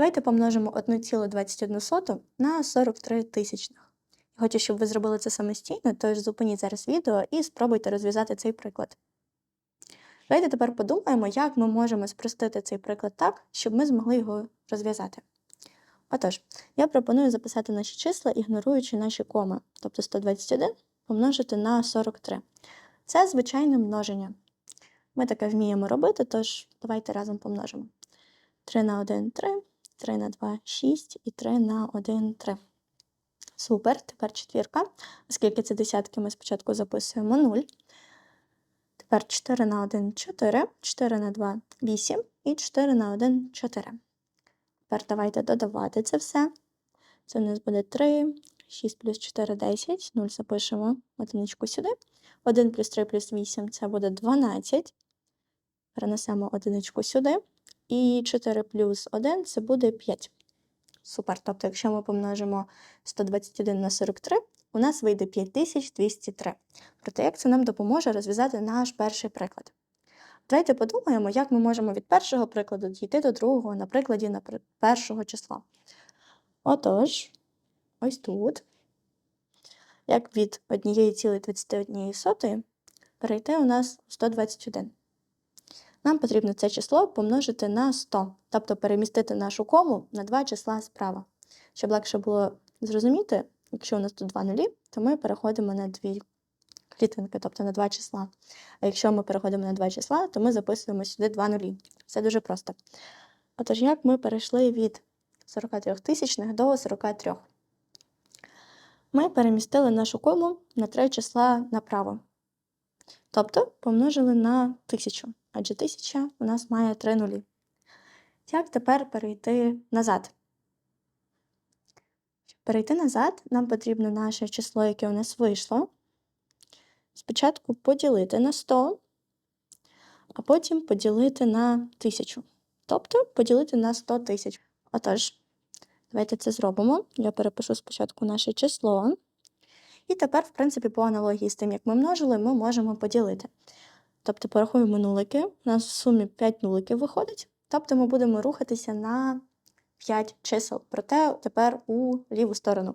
Давайте помножимо 1,21 на 43 тисячних. Хочу, щоб ви зробили це самостійно, тож зупиніть зараз відео і спробуйте розв'язати цей приклад. Давайте тепер подумаємо, як ми можемо спростити цей приклад так, щоб ми змогли його розв'язати. Отож, я пропоную записати наші числа, ігноруючи наші коми, тобто 121 помножити на 43. Це звичайне множення. Ми таке вміємо робити, тож давайте разом помножимо. 3 на 1 3, 3 на 2 6 і 3 на 1 3. Супер, тепер четвірка. Оскільки це десятки, ми спочатку записуємо 0. Тепер 4 на 1 4, 4 на 2 8 і 4 на 1 4. Тепер давайте додавати це все. Це у нас буде 3, 6 плюс 4 10, 0 запишемо одиничку сюди. 1 плюс 3 плюс 8 це буде 12. Перенесемо одиничку сюди. І 4 плюс 1 це буде 5. Супер. Тобто, якщо ми помножимо 121 на 43, у нас вийде 5203. Проте, як це нам допоможе розв'язати наш перший приклад? Давайте подумаємо, як ми можемо від першого прикладу дійти до другого на прикладі на першого числа. Отож, ось тут, як від 1,21 перейти у нас 121. Нам потрібно це число помножити на 100, тобто перемістити нашу кому на два числа справа. Щоб легше було зрозуміти, якщо у нас тут два нулі, то ми переходимо на дві клітинки, тобто на два числа. А якщо ми переходимо на два числа, то ми записуємо сюди два нулі. Все дуже просто. Отож, як ми перейшли від 43 тисячних до 43? Ми перемістили нашу кому на три числа направо. Тобто помножили на 1000, адже 1000 у нас має 3 нулі. Як тепер перейти назад? Щоб перейти назад, нам потрібно наше число, яке у нас вийшло. Спочатку поділити на 100, а потім поділити на 1000. Тобто поділити на 100 тисяч. Отож, давайте це зробимо. Я перепишу спочатку наше число. І тепер, в принципі, по аналогії з тим, як ми множили, ми можемо поділити. Тобто порахуємо нулики, у нас в сумі 5 нуликів виходить. Тобто ми будемо рухатися на 5 чисел, проте тепер у ліву сторону.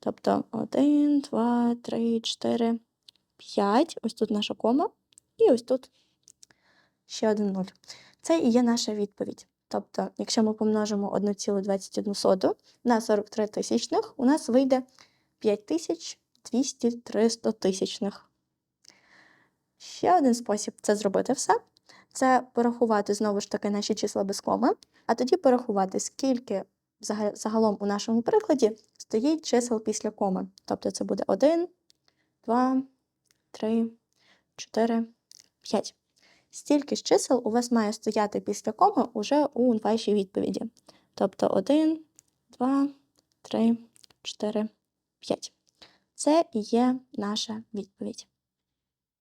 Тобто 1, 2, 3, 4, 5. Ось тут наша кома, і ось тут ще один 0. Це і є наша відповідь. Тобто, якщо ми помножимо 1,21 на 43 тисячних, у нас вийде 5200 тисячних. Ще один спосіб це зробити все. Це порахувати знову ж таки наші числа без коми, а тоді порахувати, скільки загалом у нашому прикладі стоїть чисел після коми. Тобто це буде 1, 2, 3, 4, 5. Стільки ж чисел у вас має стояти після коми уже у вашій відповіді. Тобто 1, 2, 3, 4, 5. Це і є наша відповідь.